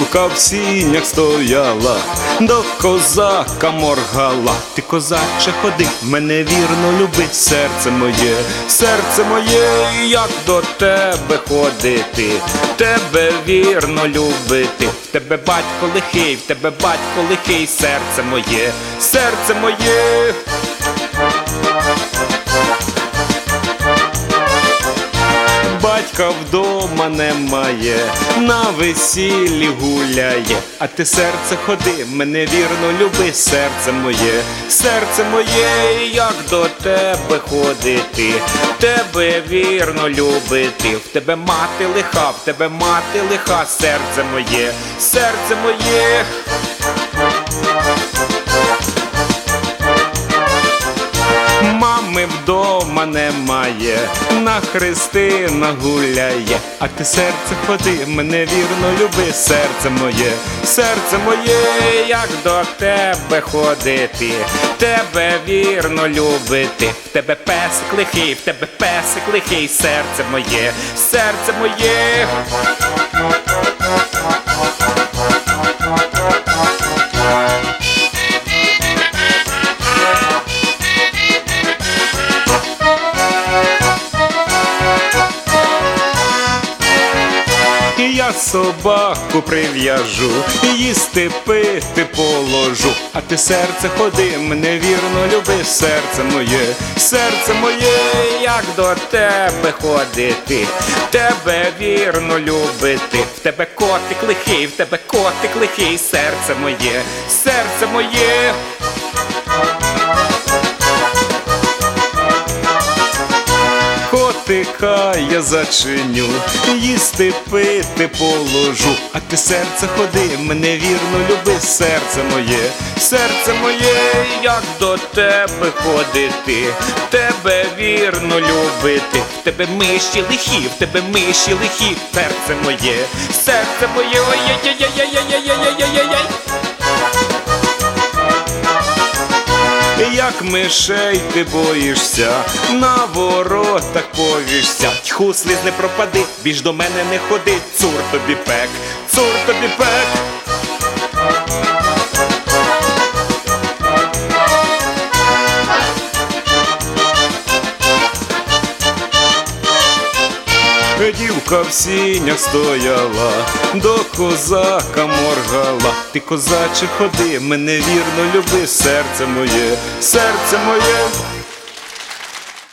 Дівка в сінях стояла, до козака моргала. Ти козаче ходи, мене вірно любить серце моє, серце моє, як до тебе ходити, тебе вірно любити, в тебе батько лихий, в тебе батько лихий, серце моє, серце моє. Батька вдома немає, на весіллі гуляє, а ти серце ходи, мене вірно люби, серце моє, серце моє, як до тебе ходити, тебе вірно любити, в тебе мати лиха, в тебе мати лиха, серце моє, серце моє. Вдома немає, на хрестина гуляє, а ти серце ходи, мене вірно люби, серце моє, серце моє, як до тебе ходити, тебе вірно любити, в тебе песик лихий, в тебе песик лихий, серце моє, серце моє. Собаку прив'яжу, їсти пити положу, а ти серце ходи, мене вірно люби, серце моє, серце моє, як до тебе ходити, тебе вірно любити, в тебе котик лихий, в тебе котик лихий, серце моє, серце моє. Котика я зачиню, їсти пити положу, а ти серце ходи, мене вірно люби, серце моє, серце моє, як до тебе ходити, тебе вірно любити, в тебе миші лихі, в тебе миші лихі, серце моє, серце моє, ой-яй-яй-яй-яй-яй-яй-яй-яй-яй. Як мишей ти боїшся, на воротах повішся. Тьху, не пропади, біж до мене не ходи, цур тобі пек, цур тобі пек. Дівка в сінях стояла, до козака моргала. Ти козаче ходи, мене вірно люби, серце моє, серце моє.